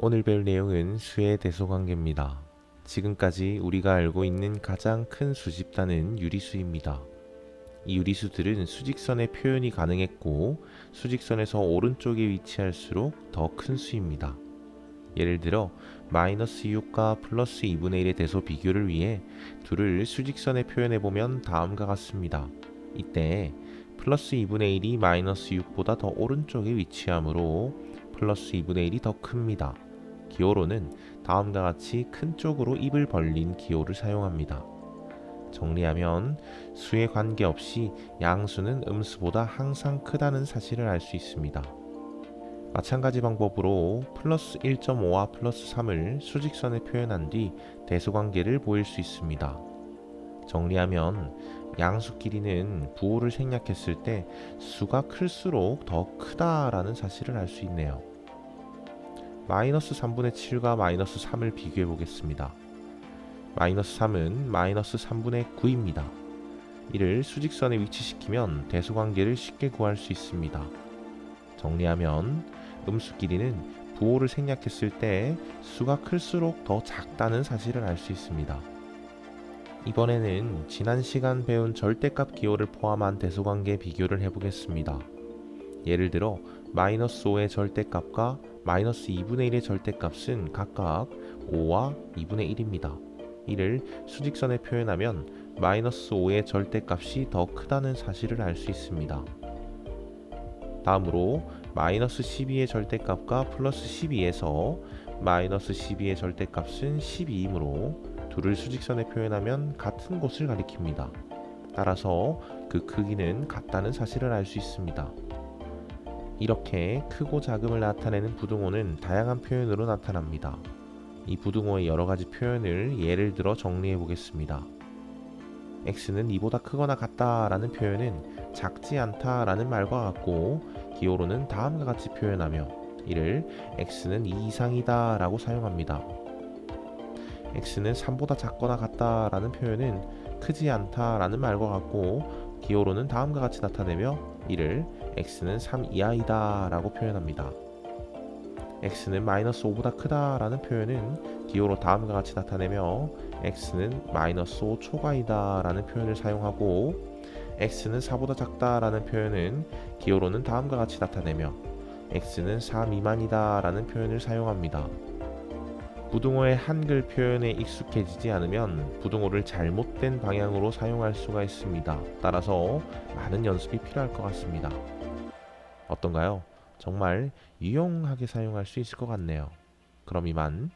오늘 배울 내용은 수의 대소관계입니다. 지금까지 우리가 알고 있는 가장 큰 수집단은 유리수입니다. 이 유리수들은 수직선의 표현이 가능했고 수직선에서 오른쪽에 위치할수록 더 큰 수입니다. 예를 들어 마이너스 6과 플러스 2분의 1의 대소 비교를 위해 둘을 수직선에 표현해 보면 다음과 같습니다. 이때 플러스 2분의 1이 마이너스 6보다 더 오른쪽에 위치하므로 플러스 2분의 1이 더 큽니다. 기호로는 다음과 같이 큰 쪽으로 입을 벌린 기호를 사용합니다. 정리하면 수에 관계없이 양수는 음수보다 항상 크다는 사실을 알 수 있습니다. 마찬가지 방법으로 플러스 1.5와 플러스 3을 수직선에 표현한 뒤 대소관계를 보일 수 있습니다. 정리하면 양수 길이는 부호를 생략했을 때 수가 클수록 더 크다라는 사실을 알 수 있네요. 마이너스 3분의 7과 마이너스 3을 비교해 보겠습니다. 마이너스 3은 마이너스 3분의 9입니다. 이를 수직선에 위치시키면 대소관계를 쉽게 구할 수 있습니다. 정리하면 음수 길이는 부호를 생략했을 때 수가 클수록 더 작다는 사실을 알 수 있습니다. 이번에는 지난 시간 배운 절대값 기호를 포함한 대소관계 비교를 해보겠습니다. 예를 들어 마이너스 5의 절대값과 마이너스 2분의 1의 절대값은 각각 5와 2분의 1입니다. 이를 수직선에 표현하면 마이너스 5의 절대값이 더 크다는 사실을 알 수 있습니다. 다음으로 마이너스 12의 절대값과 플러스 12에서 마이너스 12의 절대값은 12이므로 둘을 수직선에 표현하면 같은 곳을 가리킵니다. 따라서 그 크기는 같다는 사실을 알 수 있습니다. 이렇게 크고 작음을 나타내는 부등호는 다양한 표현으로 나타납니다. 이 부등호의 여러 가지 표현을 예를 들어 정리해 보겠습니다. x는 이보다 크거나 같다라는 표현은 작지 않다라는 말과 같고 기호로는 다음과 같이 표현하며 이를 x는 2 이상이다라고 사용합니다. x는 3보다 작거나 같다라는 표현은 크지 않다라는 말과 같고 기호로는 다음과 같이 나타내며 이를 x는 3 이하이다 라고 표현합니다. x는 마이너스 5보다 크다 라는 표현은 기호로 다음과 같이 나타내며 x는 마이너스 5 초과이다 라는 표현을 사용하고 x는 4보다 작다 라는 표현은 기호로는 다음과 같이 나타내며 x는 4 미만이다 라는 표현을 사용합니다. 부등호의 한글 표현에 익숙해지지 않으면 부등호를 잘못된 방향으로 사용할 수가 있습니다. 따라서 많은 연습이 필요할 것 같습니다. 어떤가요? 정말 유용하게 사용할 수 있을 것 같네요. 그럼 이만